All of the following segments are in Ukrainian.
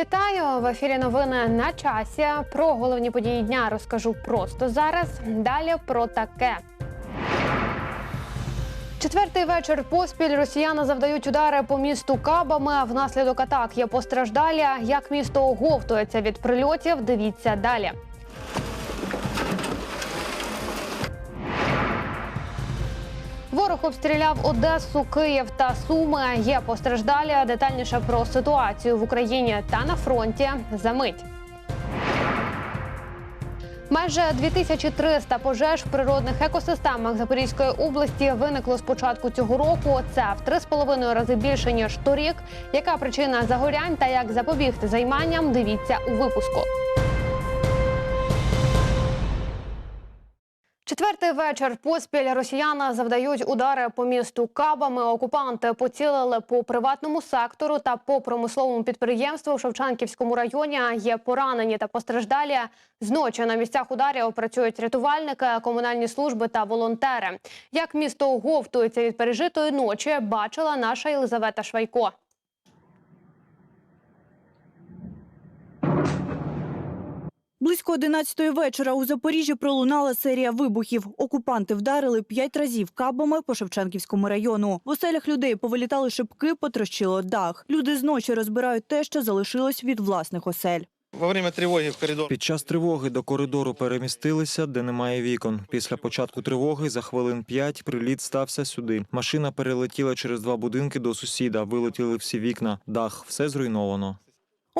Вітаю в ефірі. Новини на часі. Про головні події дня розкажу просто зараз. Далі про таке. Четвертий вечір поспіль росіяни завдають удари по місту кабами. Внаслідок атак є постраждалі. Як місто оговтується від прильотів? Дивіться далі. Ворог обстріляв Одесу, Київ та Суми. Є постраждалі. Детальніше про ситуацію в Україні та на фронті за мить. Майже 2300 пожеж в природних екосистемах Запорізької області виникло з початку цього року. Це в 3,5 рази більше ніж торік. Яка причина загорянь та як запобігти займанням? Дивіться у випуску. Четвертий вечір поспіль росіяни завдають удари по місту кабами. Окупанти поцілили по приватному сектору та по промисловому підприємству в Шевченківському районі. Є поранені та постраждалі. Зночі на місцях ударів працюють рятувальники, комунальні служби та волонтери. Як місто оговтується від пережитої ночі, бачила наша Єлизавета Швайко. Близько 11-ї вечора у Запоріжжі пролунала серія вибухів. Окупанти вдарили п'ять разів кабами по Шевченківському району. В оселях людей повилітали шибки, потрощило дах. Люди зночі розбирають те, що залишилось від власних осель. Во время тривоги в коридор Під час тривоги до коридору перемістилися, де немає вікон. Після початку тривоги за хвилин п'ять приліт стався сюди. Машина перелетіла через два будинки до сусіда. Вилетіли всі вікна, дах, все зруйновано.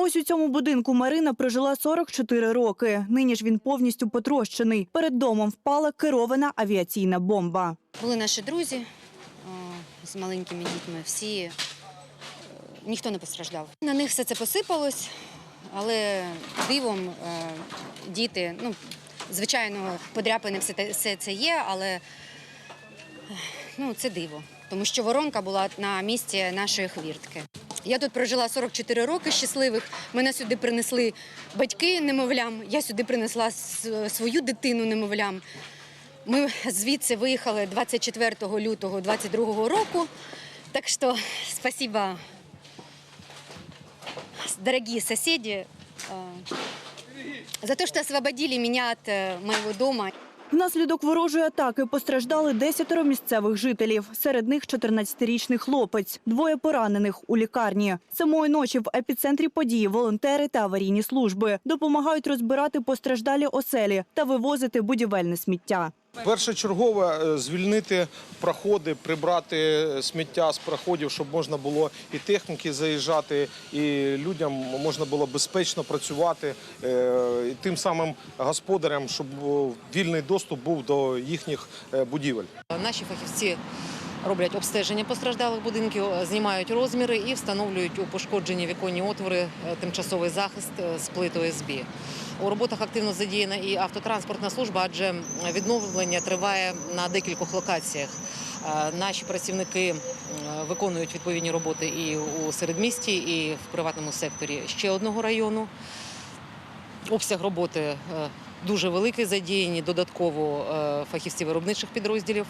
Ось у цьому будинку Марина прожила 44 роки. Нині ж він повністю потрощений. Перед домом впала керована авіаційна бомба. Були наші друзі з маленькими дітьми. Всі е, ніхто не постраждав. На них все це посипалось, але дивом е, діти, ну, звичайно, подряпини все, все це є, але е, ну, це диво. Тому що воронка була на місці нашої хвіртки. Я тут прожила 44 роки щасливих. Мене сюди принесли батьки немовлям. Я сюди принесла свою дитину немовлям. Ми звідси виїхали 24 лютого 22 року. Так що спасибо, дорогие соседи, э, за то, что освободили меня от э, моего дома. Внаслідок ворожої атаки постраждали десятеро місцевих жителів. Серед них 14-річний хлопець, двоє поранених у лікарні. Самої ночі в епіцентрі події волонтери та аварійні служби допомагають розбирати постраждалі оселі та вивозити будівельне сміття. Першочергово е, звільнити проходи, прибрати сміття з проходів, щоб можна було і техніки заїжджати, і людям можна було безпечно працювати, е, і тим самим господарям, щоб е, вільний доступ був до їхніх е, будівель. Наші фахівці роблять обстеження постраждалих будинків, знімають розміри і встановлюють у пошкоджені віконні отвори е, тимчасовий захист е, з плит ОСБ. У роботах активно задіяна і автотранспортна служба, адже відновлення триває на декількох локаціях. Е, Наші працівники е, виконують відповідні роботи і у середмісті, і в приватному секторі ще одного району. Обсяг роботи е, дуже великий, задіяні додатково фахівці виробничих підрозділів.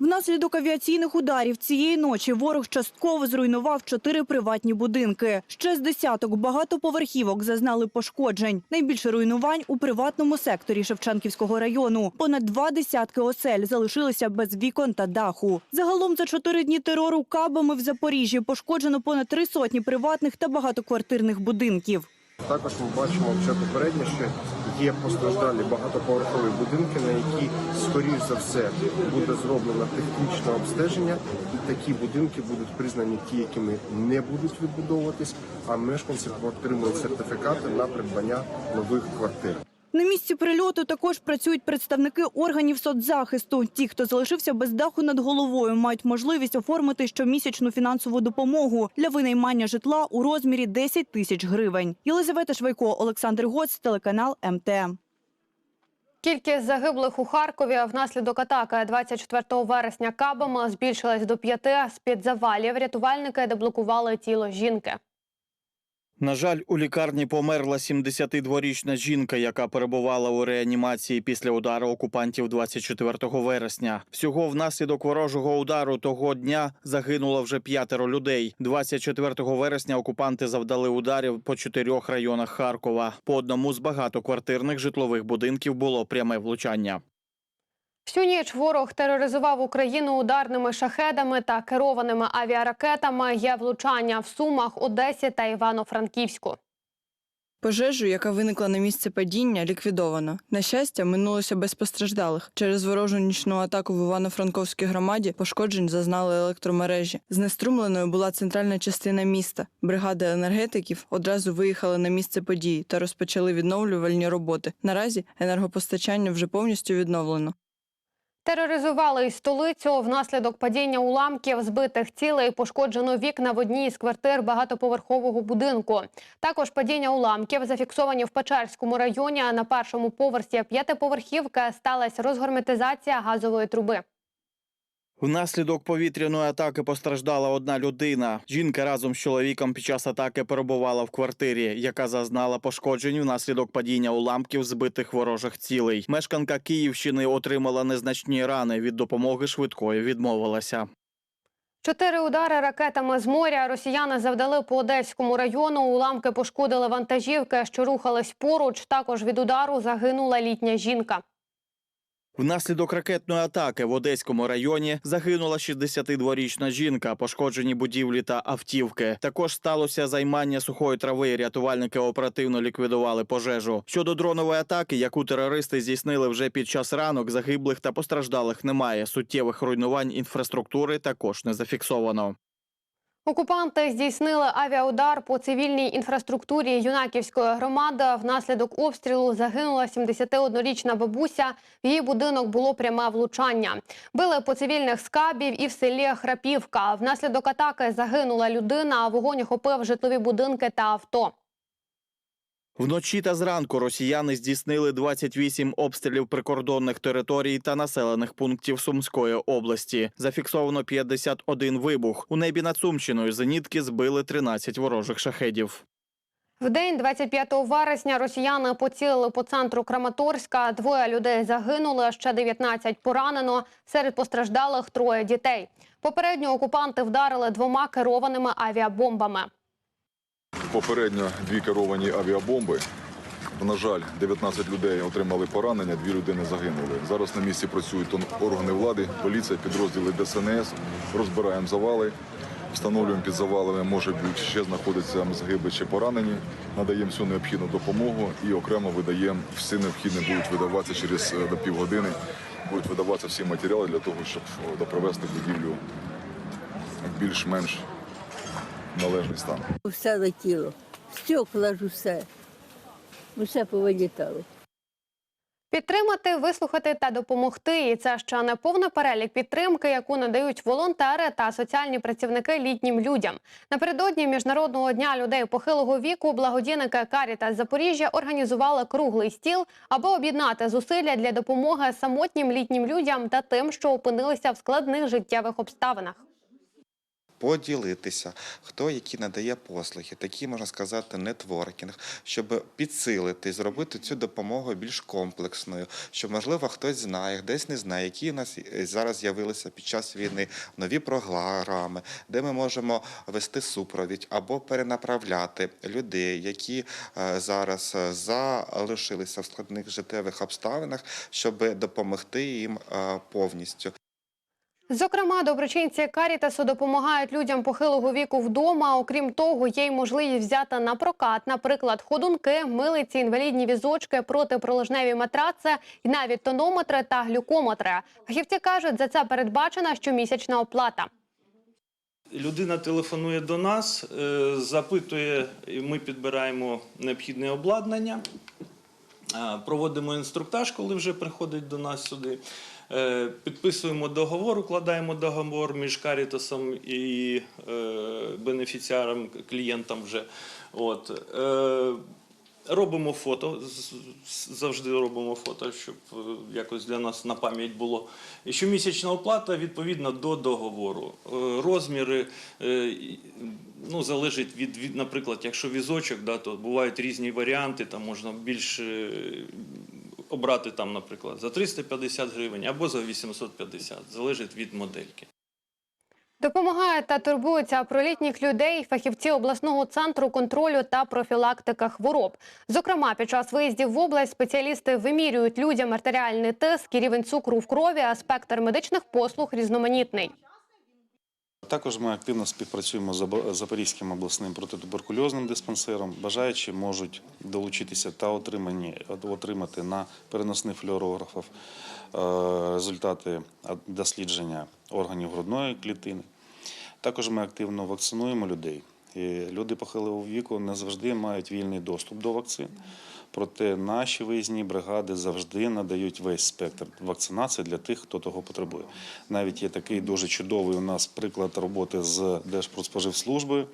Внаслідок авіаційних ударів цієї ночі ворог частково зруйнував чотири приватні будинки. Ще з десяток багатоповерхівок зазнали пошкоджень. Найбільше руйнувань у приватному секторі Шевченківського району. Понад два десятки осель залишилися без вікон та даху. Загалом за чотири дні терору кабами в Запоріжжі пошкоджено понад три сотні приватних та багатоквартирних будинків. Також ми бачимо вже попередньо, що є постраждалі багатоповерхові будинки, на які, скоріш за все, буде зроблено технічне обстеження, і такі будинки будуть признані ті, якими не будуть відбудовуватись, а мешканці отримують сертифікати на придбання нових квартир. На місці прильоту також працюють представники органів соцзахисту. Ті, хто залишився без даху над головою, мають можливість оформити щомісячну фінансову допомогу для винаймання житла у розмірі 10 тисяч гривень. Єлизавета Швайко, Олександр Гоц, телеканал МТМ. Кількість загиблих у Харкові внаслідок атаки 24 вересня кабами збільшилась до п'яти. З під завалів рятувальники деблокували тіло жінки. На жаль, у лікарні померла 72-річна жінка, яка перебувала у реанімації після удару окупантів 24 вересня. Всього внаслідок ворожого удару того дня загинуло вже п'ятеро людей. 24 вересня окупанти завдали ударів по чотирьох районах Харкова. По одному з багатоквартирних житлових будинків було пряме влучання. Всю ніч ворог тероризував Україну ударними шахедами та керованими авіаракетами. Є влучання в Сумах, Одесі та Івано-Франківську. Пожежу, яка виникла на місці падіння, ліквідовано. На щастя, минулося без постраждалих. Через ворожу нічну атаку в Івано-Франковській громаді пошкоджень зазнали електромережі. Знеструмленою була центральна частина міста. Бригади енергетиків одразу виїхали на місце події та розпочали відновлювальні роботи. Наразі енергопостачання вже повністю відновлено. Тероризували й столицю внаслідок падіння уламків, збитих цілей, пошкоджено вікна в одній із квартир багатоповерхового будинку. Також падіння уламків зафіксовані в Печерському районі. На першому поверсі п'ятиповерхівки сталася розгерметизація газової труби. Внаслідок повітряної атаки постраждала одна людина. Жінка разом з чоловіком під час атаки перебувала в квартирі, яка зазнала пошкоджень внаслідок падіння уламків збитих ворожих цілей. Мешканка Київщини отримала незначні рани. Від допомоги швидкої відмовилася. Чотири удари ракетами з моря росіяни завдали по Одеському району. Уламки пошкодили вантажівки, що рухались поруч. Також від удару загинула літня жінка. Внаслідок ракетної атаки в Одеському районі загинула 62-річна жінка, пошкоджені будівлі та автівки. Також сталося займання сухої трави. Рятувальники оперативно ліквідували пожежу. Щодо дронової атаки, яку терористи здійснили вже під час ранок, загиблих та постраждалих немає. Суттєвих руйнувань інфраструктури також не зафіксовано. Окупанти здійснили авіаудар по цивільній інфраструктурі юнаківської громади. Внаслідок обстрілу загинула 71-річна бабуся. В її будинок було пряме влучання. Били по цивільних скабів і в селі Храпівка. Внаслідок атаки загинула людина. Вогонь охопив житлові будинки та авто. Вночі та зранку росіяни здійснили 28 обстрілів прикордонних територій та населених пунктів Сумської області. Зафіксовано 51 вибух. У небі над Сумщиною зенітки збили 13 ворожих шахедів. В день 25 вересня росіяни поцілили по центру Краматорська. Двоє людей загинули, ще 19 поранено. Серед постраждалих троє дітей. Попередньо окупанти вдарили двома керованими авіабомбами. Попередньо дві керовані авіабомби. На жаль, 19 людей отримали поранення, дві людини загинули. Зараз на місці працюють органи влади, поліція, підрозділи ДСНС. Розбираємо завали, встановлюємо під завалами, може бути ще знаходяться згиби чи поранені. Надаємо всю необхідну допомогу і окремо видаємо всі необхідні будуть видаватися через е, до півгодини. Будуть видаватися всі матеріали для того, щоб е, допривести будівлю більш-менш належний стан. Все летіло, стекла ж усе. Усе повилітало. Підтримати, вислухати та допомогти. І це ще не повний перелік підтримки, яку надають волонтери та соціальні працівники літнім людям. Напередодні міжнародного дня людей похилого віку благодійники Каріта Запоріжжя організували круглий стіл, аби об'єднати зусилля для допомоги самотнім літнім людям та тим, що опинилися в складних життєвих обставинах. Поділитися, хто які надає послуги, такий, можна сказати, нетворкінг, щоб підсилити, зробити цю допомогу більш комплексною, щоб, можливо, хтось знає, десь не знає, які у нас е, зараз з'явилися під час війни нові програми, де ми можемо вести супровідь або перенаправляти людей, які е, зараз е, залишилися в складних життєвих обставинах, щоб допомогти їм повністю. Зокрема, доброчинці Карітасу допомагають людям похилого віку вдома. Окрім того, є й можливість взяти на прокат, наприклад, ходунки, милиці, інвалідні візочки, протипролежневі матраци, і навіть тонометри та глюкометри. Фахівці кажуть, за це передбачена щомісячна оплата. Людина телефонує до нас, е, запитує, і ми підбираємо необхідне обладнання, проводимо інструктаж, коли вже приходить до нас сюди. Е, Підписуємо договор, укладаємо договор між Карітасом і е, бенефіціаром, клієнтом вже. От. Е, Робимо фото, завжди робимо фото, щоб якось для нас на пам'ять було. І щомісячна оплата відповідно до договору. Розміри ну, залежить від, від, наприклад, якщо візочок, да, то бувають різні варіанти, там можна більше обрати, там, наприклад, за 350 гривень або за 850, залежить від модельки. Допомагають та турбуються про літніх людей фахівці обласного центру контролю та профілактика хвороб. Зокрема, під час виїздів в область спеціалісти вимірюють людям артеріальний тиск рівень цукру в крові, а спектр медичних послуг різноманітний. Також ми активно співпрацюємо з Запорізьким обласним протитуберкульозним диспансером. Бажаючі можуть долучитися та отримати на переносних флюорографах е, результати дослідження органів грудної клітини. Також ми активно вакцинуємо людей. І люди похилого віку не завжди мають вільний доступ до вакцин. Проте наші виїзні бригади завжди надають весь спектр вакцинації для тих, хто того потребує. Навіть є такий дуже чудовий у нас приклад роботи з Держпродспоживслужбою,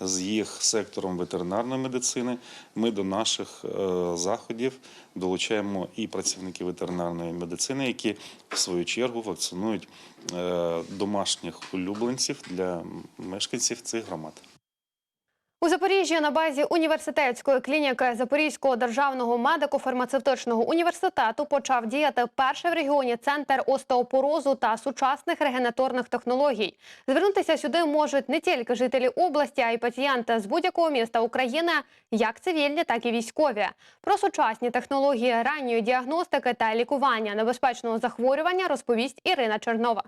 з їх сектором ветеринарної медицини. Ми до наших е, заходів долучаємо і працівників ветеринарної медицини, які в свою чергу вакцинують е, домашніх улюбленців для мешканців цих громад. У Запоріжжі на базі університетської клініки Запорізького державного медико-фармацевтичного університету почав діяти перший в регіоні центр остеопорозу та сучасних регенаторних технологій. Звернутися сюди можуть не тільки жителі області, а й пацієнти з будь-якого міста України, як цивільні, так і військові. Про сучасні технології ранньої діагностики та лікування небезпечного захворювання розповість Ірина Чернова.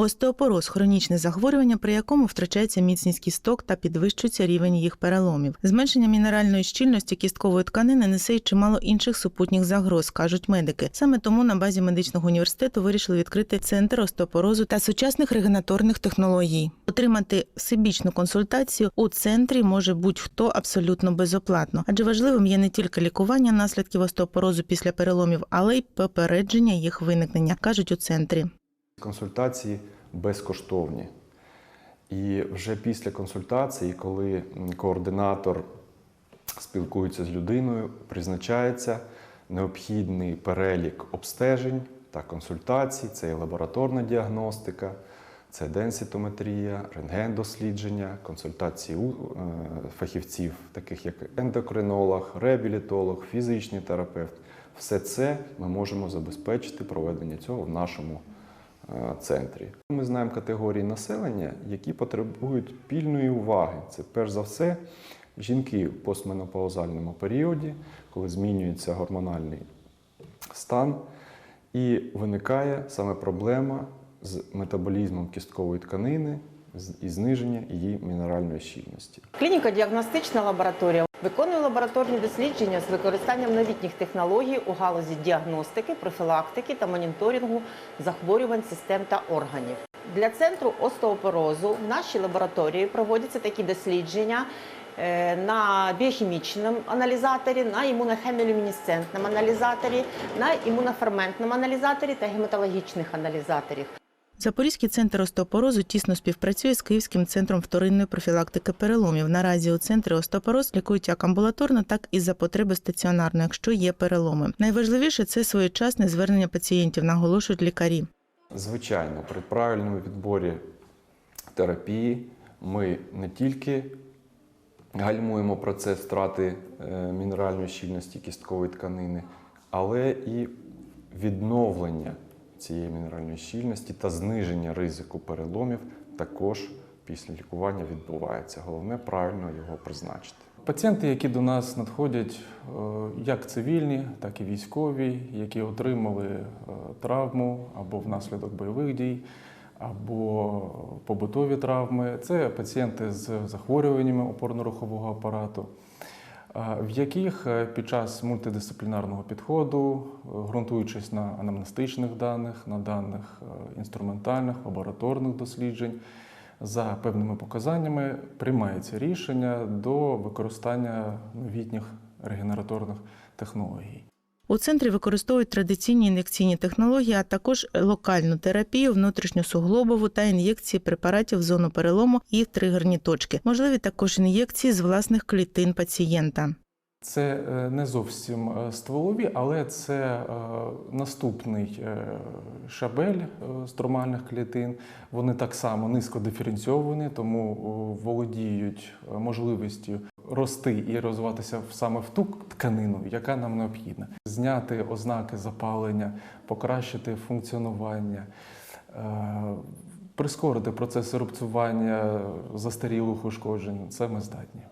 Остеопороз хронічне захворювання, при якому втрачається міцність кісток та підвищується рівень їх переломів. Зменшення мінеральної щільності кісткової тканини несе й чимало інших супутніх загроз, кажуть медики. Саме тому на базі медичного університету вирішили відкрити центр остеопорозу та сучасних регенаторних технологій. Отримати всебічну консультацію у центрі може будь-хто абсолютно безоплатно, адже важливим є не тільки лікування наслідків остеопорозу після переломів, але й попередження їх виникнення, кажуть у центрі. Консультації безкоштовні. І вже після консультації, коли координатор спілкується з людиною, призначається необхідний перелік обстежень та консультацій, це і лабораторна діагностика, це денситометрія, рентген-дослідження, консультації е, фахівців, таких як ендокринолог, реабілітолог, фізичний терапевт. Все це ми можемо забезпечити проведення цього в нашому центрі. Ми знаємо категорії населення, які потребують пільної уваги. Це перш за все жінки в постменопаузальному періоді, коли змінюється гормональний стан, і виникає саме проблема з метаболізмом кісткової тканини і зниження її мінеральної щільності. Клініка діагностична лабораторія виконує лабораторні дослідження з використанням новітніх технологій у галузі діагностики, профілактики та моніторингу захворювань систем та органів. Для центру остеопорозу в нашій лабораторії проводяться такі дослідження е, на біохімічному аналізаторі, на імунохемілюмінесцентному аналізаторі, на імуноферментному аналізаторі та гематологічних аналізаторів. Запорізький центр остеопорозу тісно співпрацює з Київським центром вторинної профілактики переломів. Наразі у центрі остеопороз лікують як амбулаторно, так і за потреби стаціонарно, якщо є переломи. Найважливіше це своєчасне звернення пацієнтів, наголошують лікарі. Звичайно, при правильному відборі терапії ми не тільки гальмуємо процес втрати е, мінеральної щільності кісткової тканини, але і відновлення цієї мінеральної щільності та зниження ризику переломів також після лікування відбувається. Головне правильно його призначити. Пацієнти, які до нас надходять, е, як цивільні, так і військові, які отримали е, травму або внаслідок бойових дій, або побутові травми, це пацієнти з захворюваннями опорно-рухового апарату, в яких е, під час мультидисциплінарного підходу, е, ґрунтуючись на анамнестичних даних, на даних е, інструментальних, лабораторних досліджень, за певними показаннями приймається рішення до використання новітніх регенераторних технологій. У центрі використовують традиційні ін'єкційні технології, а також локальну терапію, внутрішньосуглобову та ін'єкції препаратів в зону перелому і тригерні точки. Можливі також ін'єкції з власних клітин пацієнта. Це е, не зовсім е, стволові, але це е, наступний е, шабель е, струмальних клітин. Вони так само низько диференційовані, тому володіють е, можливістю рости і розвиватися саме в ту тканину, яка нам необхідна. Зняти ознаки запалення, покращити функціонування. е, Прискорити процес рубцювання застарілих ушкоджень це ми здатні.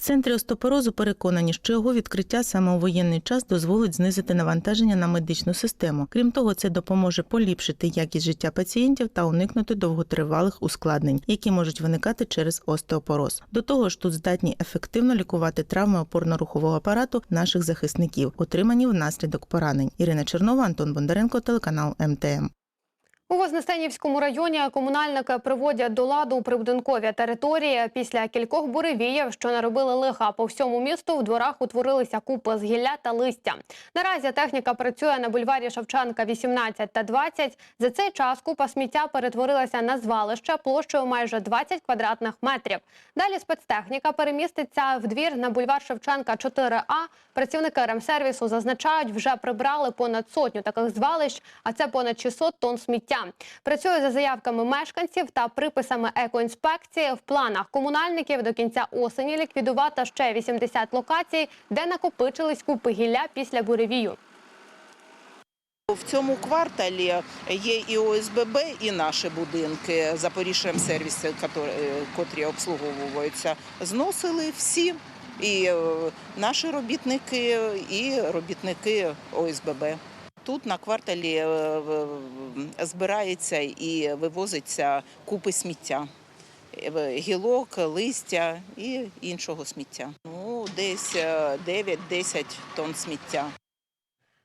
В центрі остеопорозу переконані, що його відкриття саме у воєнний час дозволить знизити навантаження на медичну систему. Крім того, це допоможе поліпшити якість життя пацієнтів та уникнути довготривалих ускладнень, які можуть виникати через остеопороз. До того ж, тут здатні ефективно лікувати травми опорно-рухового апарату наших захисників, отримані внаслідок поранень. Ірина Чернова, Антон Бондаренко, телеканал МТМ. У Вознесенівському районі комунальники приводять до ладу прибудинкові території. Після кількох буревіїв, що наробили лиха по всьому місту, в дворах утворилися купи з гілля та листя. Наразі техніка працює на бульварі Шевченка 18 та 20. За цей час купа сміття перетворилася на звалище площею майже 20 квадратних метрів. Далі спецтехніка переміститься в двір на бульвар Шевченка 4А. Працівники ремсервісу зазначають, вже прибрали понад сотню таких звалищ, а це понад 600 тонн сміття. Працює за заявками мешканців та приписами екоінспекції. В планах комунальників до кінця осені ліквідувати ще 80 локацій, де накопичились купи гілля після буревію. В цьому кварталі є і ОСББ, і наші будинки Запоріжжям сервіси, котрі- котрі обслуговуються. Зносили всі. І е, наші робітники, і робітники ОСББ. Тут на кварталі е, збирається і вивозиться купи сміття. Е, Гілок, листя і іншого сміття. Ну, десь е, 9-10 тонн сміття.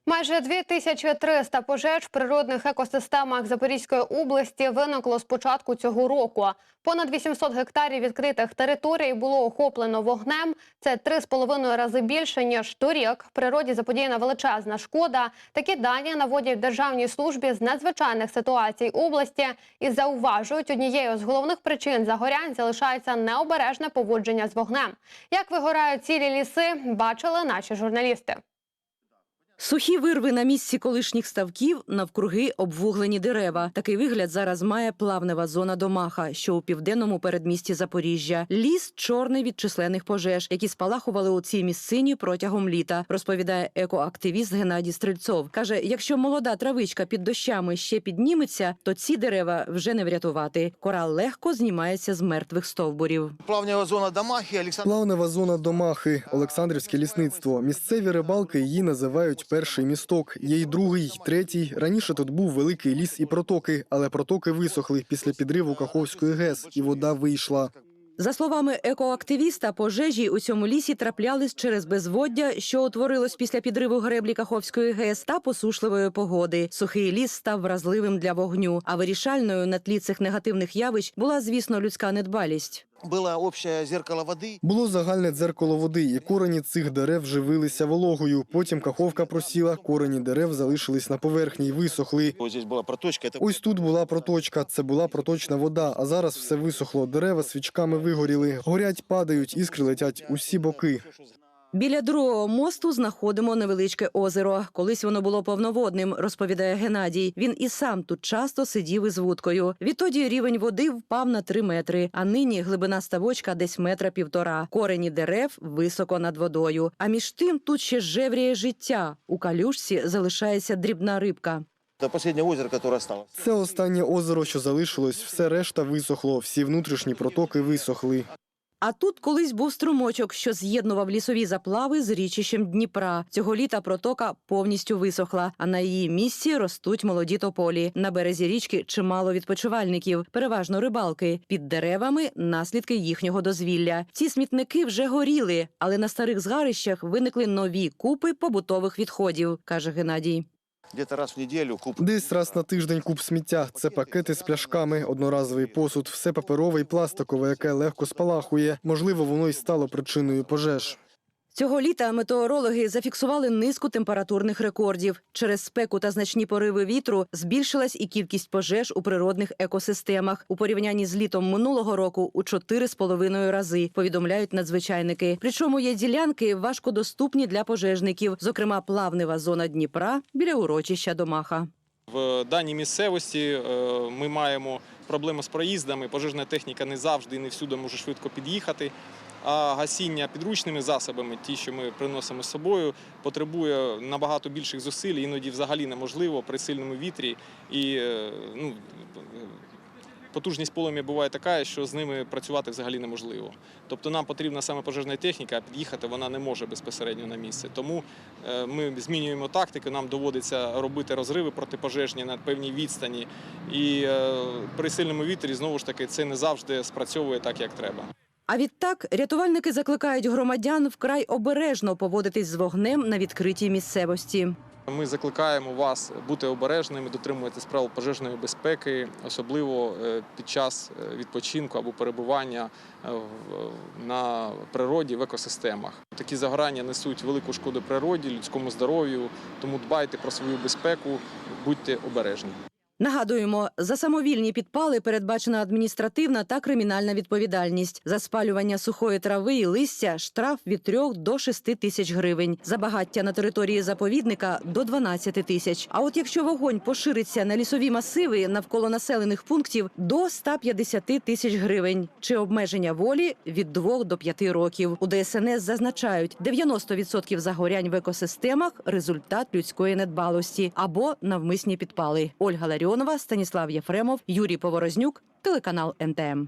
Майже 2300 пожеж в природних екосистемах Запорізької області виникло з початку цього року. Понад 800 гектарів відкритих територій було охоплено вогнем. Це три з половиною рази більше ніж торік. Природі заподіяна величезна шкода. Такі дані наводять державній службі з надзвичайних ситуацій області і зауважують, однією з головних причин загорянь залишається необережне поводження з вогнем. Як вигорають цілі ліси, бачили наші журналісти. Сухі вирви на місці колишніх ставків, навкруги обвуглені дерева. Такий вигляд зараз має плавнева зона Домаха, що у південному передмісті Запоріжжя. Ліс чорний від численних пожеж, які спалахували у цій місцині протягом літа. Розповідає екоактивіст Геннадій Стрельцов. каже: якщо молода травичка під дощами ще підніметься, то ці дерева вже не врятувати. Кора легко знімається з мертвих стовбурів. Плавнева зона Домахи, Олександр. Плавнева зона Домахи, Олександрівське лісництво. Місцеві рибалки її називають перший місток. Є й другий, третій. Раніше тут був великий ліс і протоки, але протоки висохли після підриву Каховської ГЕС, і вода вийшла. За словами екоактивіста, пожежі у цьому лісі траплялись через безводдя, що утворилось після підриву греблі Каховської ГЕС та посушливої погоди. Сухий ліс став вразливим для вогню. А вирішальною на тлі цих негативних явищ була, звісно, людська недбалість. Було обще зеркало води. Було загальне дзеркало води, і корені цих дерев живилися вологою. Потім каховка просіла, корені дерев залишились на поверхні й висохли. Ось здесь була проточка. Ось тут була проточка, це була проточна вода, а зараз все висохло. Дерева свічками вигоріли. Горять, падають, іскри летять усі боки. Біля другого мосту знаходимо невеличке озеро. Колись воно було повноводним, розповідає Геннадій. Він і сам тут часто сидів із вудкою. Відтоді рівень води впав на три метри, а нині глибина ставочка десь метра півтора. Корені дерев високо над водою. А між тим тут ще жевріє життя. У калюшці залишається дрібна рибка. Це останнє озеро, яке осталось. Це останнє озеро, що залишилось. Все решта висохло, всі внутрішні протоки висохли. А тут колись був струмочок, що з'єднував лісові заплави з річищем Дніпра. Цього літа протока повністю висохла, а на її місці ростуть молоді тополі. На березі річки чимало відпочивальників, переважно рибалки. Під деревами наслідки їхнього дозвілля. Ці смітники вже горіли, але на старих згарищах виникли нові купи побутових відходів, каже Геннадій. Десь раз на тиждень куб сміття. Це пакети з пляшками, одноразовий посуд, все паперове і пластикове, яке легко спалахує. Можливо, воно й стало причиною пожеж. Цього літа метеорологи зафіксували низку температурних рекордів. Через спеку та значні пориви вітру збільшилась і кількість пожеж у природних екосистемах у порівнянні з літом минулого року у 4,5 рази. Повідомляють надзвичайники. Причому є ділянки важкодоступні для пожежників, зокрема плавнева зона Дніпра біля урочища Домаха. В даній місцевості е, ми маємо проблеми з проїздами. Пожежна техніка не завжди і не всюди може швидко під'їхати. А гасіння підручними засобами, ті, що ми приносимо з собою, потребує набагато більших зусиль, іноді взагалі неможливо при сильному вітрі. І е, ну, потужність полум'я буває така, що з ними працювати взагалі неможливо. Тобто нам потрібна саме пожежна техніка, а під'їхати вона не може безпосередньо на місце. Тому е, ми змінюємо тактику, нам доводиться робити розриви протипожежні на певній відстані. І е, при сильному вітрі знову ж таки це не завжди спрацьовує так, як треба. А відтак рятувальники закликають громадян вкрай обережно поводитись з вогнем на відкритій місцевості. Ми закликаємо вас бути обережними, дотримуватись правил пожежної безпеки, особливо е, під час е, відпочинку або перебування е, на природі в екосистемах. Такі загорання несуть велику шкоду природі, людському здоров'ю, тому дбайте про свою безпеку, будьте обережні. Нагадуємо, за самовільні підпали передбачена адміністративна та кримінальна відповідальність. За спалювання сухої трави і листя штраф від 3 до 6 тисяч гривень. За багаття на території заповідника до 12 тисяч. А от якщо вогонь пошириться на лісові масиви навколо населених пунктів до 150 тисяч гривень. Чи обмеження волі від 2 до 5 років. У ДСНС зазначають, 90% загорянь в екосистемах результат людської недбалості або навмисні підпали. Ольга Ларіонова, Станіслав Єфремов, Юрій Поворознюк, телеканал МТМ.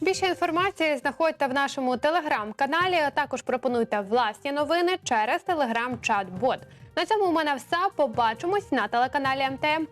Більше інформації знаходьте в нашому телеграм-каналі. а Також пропонуйте власні новини через телеграм-чат-бот. На цьому у мене все. Побачимось на телеканалі МТМ.